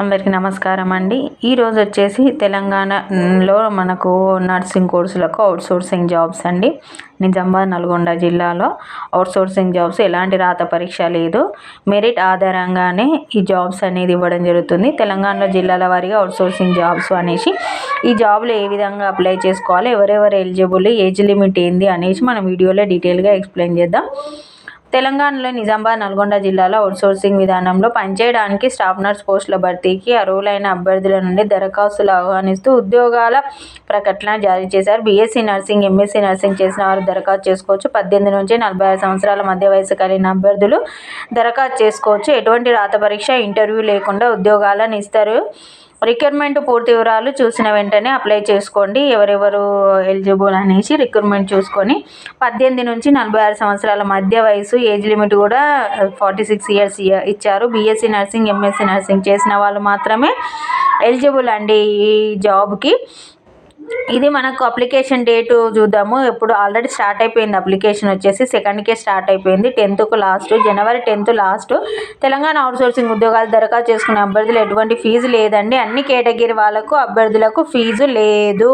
అందరికీ నమస్కారం అండి. ఈరోజు వచ్చేసి తెలంగాణలో మనకు నర్సింగ్ కోర్సులకు అవుట్సోర్సింగ్ జాబ్స్ అండి. నిజామాబాద్ నల్గొండ జిల్లాలో అవుట్సోర్సింగ్ జాబ్స్ ఎలాంటి రాత పరీక్ష లేదు. మెరిట్ ఆధారంగానే ఈ జాబ్స్ అనేది ఇవ్వడం జరుగుతుంది. తెలంగాణలో జిల్లాల వారీగా అవుట్సోర్సింగ్ జాబ్స్ అనేసి ఈ జాబ్లు ఏ విధంగా అప్లై చేసుకోవాలి ఎవరెవరు ఎలిజిబుల్ ఏజ్ లిమిట్ ఏంది అనేసి మనం వీడియోలో డీటెయిల్గా ఎక్స్ప్లెయిన్ చేద్దాం. తెలంగాణలో నిజామాబాద్ నల్గొండ జిల్లాలో అవుట్సోర్సింగ్ విధానంలో పనిచేయడానికి స్టాఫ్ నర్స్ పోస్టుల భర్తీకి అర్హులైన అభ్యర్థుల నుండి దరఖాస్తులు ఆహ్వానిస్తూ ఉద్యోగాల ప్రకటన జారీ చేశారు. బీఎస్సీ నర్సింగ్ ఎంఎస్సీ నర్సింగ్ చేసిన వారు దరఖాస్తు చేసుకోవచ్చు. పద్దెనిమిది నుంచి నలభై ఐదు సంవత్సరాల మధ్య వయసు కలిగిన అభ్యర్థులు దరఖాస్తు చేసుకోవచ్చు. ఎటువంటి రాత పరీక్ష ఇంటర్వ్యూ లేకుండా ఉద్యోగాలను ఇస్తారు. రిక్రూట్మెంట్ పూర్తి వివరాలు చూసిన వెంటనే అప్లై చేసుకోండి. ఎవరెవరు ఎలిజిబుల్ అనేసి రిక్రూట్మెంట్ చూసుకొని పద్దెనిమిది నుంచి నలభై ఆరు సంవత్సరాల మధ్య వయసు ఏజ్ లిమిట్ కూడా ఫార్టీ సిక్స్ ఇయర్స్ ఇచ్చారు. బీఎస్సీ నర్సింగ్ ఎంఎస్సీ నర్సింగ్ చేసిన వాళ్ళు మాత్రమే ఎలిజిబుల్ అండి ఈ జాబ్కి ఇది మనకు అప్లికేషన్ డేటు చూద్దాము. ఇప్పుడు ఆల్రెడీ స్టార్ట్ అయిపోయింది అప్లికేషన్ వచ్చేసి. సెకండ్కే స్టార్ట్ అయిపోయింది. టెన్త్కు లాస్ట్ జనవరి టెన్త్ లాస్ట్. తెలంగాణ అవుట్సోర్సింగ్ ఉద్యోగాలు దరఖాస్తు చేసుకునే అభ్యర్థులు ఎటువంటి ఫీజు లేదండి. అన్ని కేటగిరీ వాళ్ళకు అభ్యర్థులకు ఫీజు లేదు.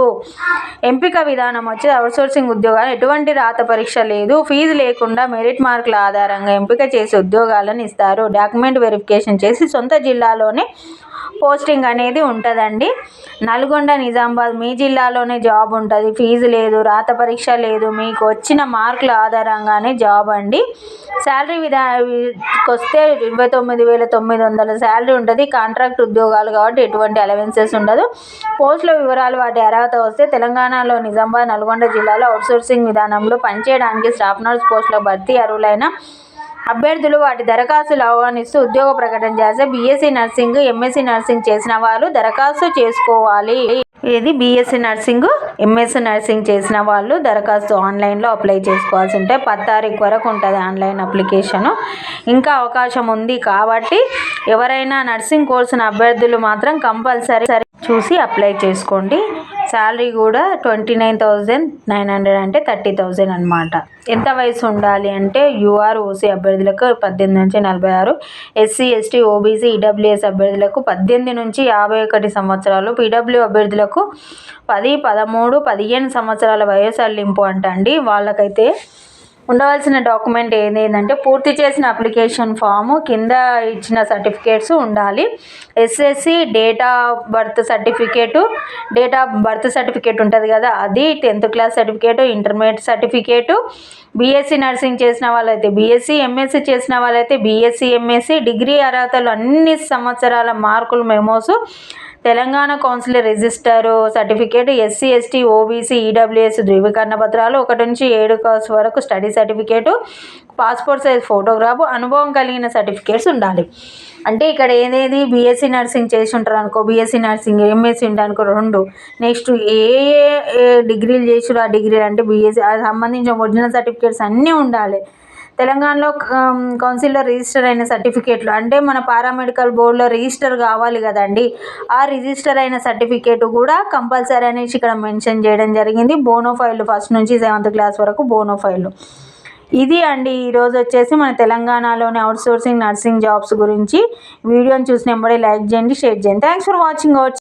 ఎంపిక విధానం వచ్చి అవుట్సోర్సింగ్ ఉద్యోగాలు ఎటువంటి రాత పరీక్ష లేదు. ఫీజు లేకుండా మెరిట్ మార్కుల ఆధారంగా ఎంపిక చేసి ఉద్యోగాలను ఇస్తారు. డాక్యుమెంట్ వెరిఫికేషన్ చేసి సొంత జిల్లాలోనే పోస్టింగ్ అనేది ఉంటుందండి. నల్గొండ నిజామాబాద్ మీ జిల్లాలోనే జాబ్ ఉంటుంది. ఫీజు లేదు రాత పరీక్ష లేదు మీకు వచ్చిన మార్కుల ఆధారంగానే జాబ్ అండి. శాలరీ విధా వస్తే ఇరవై తొమ్మిది వేల తొమ్మిది వందల శాలరీ ఉంటుంది. కాంట్రాక్ట్ ఉద్యోగాలు కాబట్టి ఎటువంటి అలవెన్సెస్ ఉండదు. పోస్టుల వివరాలు వాటి అర్హత వస్తే తెలంగాణలో నిజామాబాద్ నల్గొండ జిల్లాలో అవుట్సోర్సింగ్ విధానంలో పనిచేయడానికి స్టాఫ్ నర్స్ పోస్టుల భర్తీ అర్హులైన అభ్యర్థులు వాటి దరఖాస్తులు ఆహ్వానిస్తూ ఉద్యోగ ప్రకటన చేస్తే బీఎస్సీ నర్సింగ్ ఎంఎస్సీ నర్సింగ్ చేసిన వారు దరఖాస్తు చేసుకోవాలి. ఇది బీఎస్సీ నర్సింగ్ ఎంఎస్సీ నర్సింగ్ చేసిన వాళ్ళు దరఖాస్తు ఆన్లైన్లో అప్లై చేసుకోవాల్సి ఉంటే పది తారీఖు వరకు ఉంటుంది ఆన్లైన్ అప్లికేషను. ఇంకా అవకాశం ఉంది కాబట్టి ఎవరైనా నర్సింగ్ కోర్సున అభ్యర్థులు మాత్రం కంపల్సరీ చూసి అప్లై చేసుకోండి. శాలరీ కూడా twenty nine thousand nine hundred అంటే థర్టీ థౌజండ్ అనమాట ఎంత వయసు ఉండాలి అంటే యూఆర్ ఓసీ అభ్యర్థులకు పద్దెనిమిది నుంచి నలభై ఆరు ఎస్సీ ఎస్టీ ఓబీసీ ఈడబ్ల్యూఎస్ అభ్యర్థులకు పద్దెనిమిది నుంచి యాభై ఒకటి సంవత్సరాలు పీడబ్ల్యూ అభ్యర్థులకు పది పదమూడు పదిహేను సంవత్సరాల వయసు అల్లింపు అంటండి. వాళ్ళకైతే ఉండవలసిన డాక్యుమెంట్ ఏంది ఏంటంటే పూర్తి చేసిన అప్లికేషన్ ఫాము కింద ఇచ్చిన సర్టిఫికేట్స్ ఉండాలి. SSC date of birth certificate date of birth certificate ఉంటుంది కదా అది tenth class certificate intermediate certificate BSc nursing చేసిన వాళ్ళైతే బీఎస్సీ ఎంఎస్సీ చేసిన వాళ్ళైతే బీఎస్సీ ఎంఎస్సీ డిగ్రీ అర్హతలు అన్ని సంవత్సరాల మార్కులు memos Telangana council register certificate SC ST OBC EWS ధృవీకరణ పత్రాలు ఒకటి నుంచి ఏడు క్లాస్ వరకు study certificate passport size photograph అనుభవం కలిగిన సర్టిఫికేట్స్ ఉండాలి. అంటే ఇక్కడ ఏదేది? బీఎస్సీ నర్సింగ్ చేసి ఉంటారు అనుకో బీఎస్సీ నర్సింగ్ ఎంఎస్సీ ఉంటారు అనుకో రెండు. నెక్స్ట్ ఏ ఏ డిగ్రీలు చేసిరు ఆ డిగ్రీలు అంటే బీఎస్సీ సంబంధించిన ఒరిజినల్ సర్టిఫికేట్స్ అన్నీ ఉండాలి. తెలంగాణలో కౌన్సిల్లో రిజిస్టర్ అయిన సర్టిఫికేట్లు అంటే మన పారామెడికల్ బోర్డులో రిజిస్టర్ కావాలి కదండి ఆ రిజిస్టర్ అయిన సర్టిఫికేట్ కూడా కంపల్సరీ అనేసి ఇక్కడ మెన్షన్ చేయడం జరిగింది. బోనోఫైల్ ఫస్ట్ నుంచి సెవెంత్ క్లాస్ వరకు బోనోఫైల్ ఇది అండి ఈరోజు వచ్చేసి మన తెలంగాణలోని అవుట్సోర్సింగ్ నర్సింగ్ జాబ్స్ గురించి. వీడియోని చూసినప్పుడే లైక్ చేయండి షేర్ చేయండి. Thanks for watching our